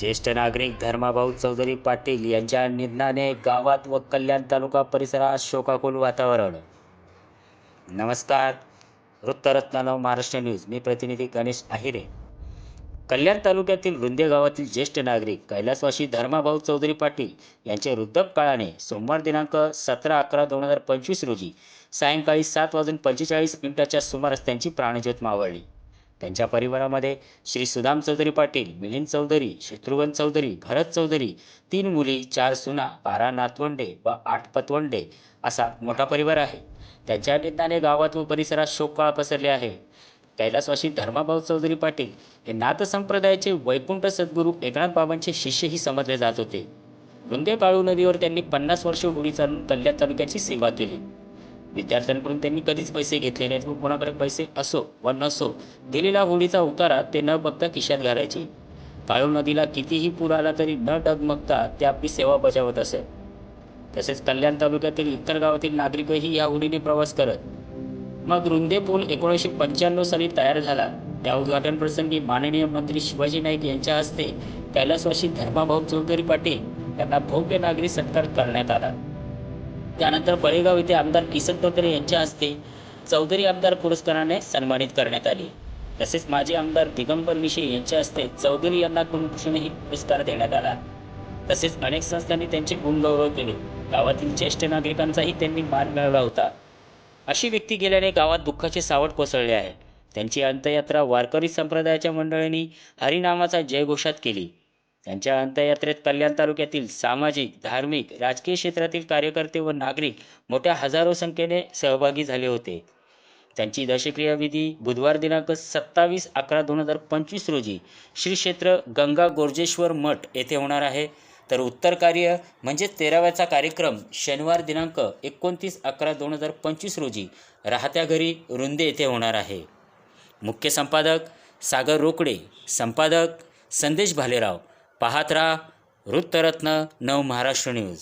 ज्येष्ठ नागरिक धर्माभाऊ चौधरी पाटील यांच्या निधनाने गावात व कल्याण तालुका परिसरात शोकाकुल वातावरण. नमस्कार. वृत्तरत्न महाराष्ट्र न्यूज. मी प्रतिनिधी गणेश आहिरे कल्याण तालुक्यातील रुंदे गावातील ज्येष्ठ नागरिक कैलासवासी धर्माभाऊ चौधरी पाटील यांच्या वृद्धकाळाने सोमवार दिनांक सतरा अकरा दोन हजार पंचवीस रोजी सायंकाळी सात वाजून पंचेचाळीस मिनिटाच्या सुमारास त्यांची प्राणज्योत मावळली. त्यांच्या परिवारामध्ये श्री सुदाम चौधरी पाटील मिलिंद चौधरी शत्रुघ्न चौधरी भरत चौधरी तीन मुली चार सुना बारा नातवंडे व आठ पतवंडे असा मोठा परिवार आहे. त्यांच्या निधनाने गावात व परिसरात शोककाळ पसरले आहे. कैलासवासी धर्माभाऊ चौधरी पाटील हे नाथ संप्रदायाचे वैकुंठ सद्गुरू एकनाथ बाबांचे शिष्यही समजले जात होते. वृंदे काळू नदीवर त्यांनी पन्नास वर्ष उडी चालून कल्याण तालुक्याची सेवा केली. विद्यार्थ्यांकडून त्यांनी कधीच पैसे घेतले नाहीत. व कोणाकडे पैसे असो व नसो दिलेला होळीचा उतारा ते न बघता खिशात घालायचे. काळू नदीला कितीही पूर आला तरी न डगमगता ते आपली सेवा बजावत असे. तसेच कल्याण तालुक्यातील इतर गावातील नागरिकही या होडीने प्रवास करत. मग रुंदे पूल एकोणीसशे पंच्याण्णव साली तयार झाला. त्या उद्घाटन प्रसंगी माननीय मंत्री शिवाजी नाईक यांच्या हस्ते कैलासवासी धर्माभाऊ चौधरी पाटील यांना भव्य नागरी सत्कार करण्यात आला. त्यानंतर बळेगाव येथे आमदार किसन तोतरे यांच्या हस्ते चौधरी आमदार पुरस्काराने सन्मानित करण्यात आले. तसेच माजी आमदार दिगंबर मिशे यांच्या हस्ते चौधरी यांना गुणभूषणही पुरस्कार देण्यात आला. तसेच अनेक संस्थांनी त्यांचे गुणगौरव केले. गावातील ज्येष्ठ नागरिकांचाही त्यांनी मान मिळवला होता. अशी व्यक्ती गेल्याने गावात दुःखाचे सावट कोसळले आहे. त्यांची अंत्ययात्रा वारकरी संप्रदायाच्या मंडळींनी हरिनामाचा जयघोषात केली. त्यांच्या अंत्ययात्रेत कल्याण तालुक्यातील सामाजिक धार्मिक राजकीय क्षेत्रातील कार्यकर्ते व नागरिक मोठ्या हजारो संख्येने सहभागी झाले होते. त्यांची दशक्रिया विधी बुधवार दिनांक सत्तावीस अकरा दोन हजार पंचवीस रोजी श्री क्षेत्र गंगा गोरजेश्वर मठ येथे होणार आहे. तर उत्तर कार्य म्हणजे तेराव्याचा कार्यक्रम शनिवार दिनांक एकोणतीस अकरा दोन हजार पंचवीस रोजी राहत्या घरी रुंदे येथे होणार आहे. मुख्य संपादक सागर रोकडे संपादक संदेश भालेराव पाहत राहा वृत्तरत्न नव महाराष्ट्र न्यूज.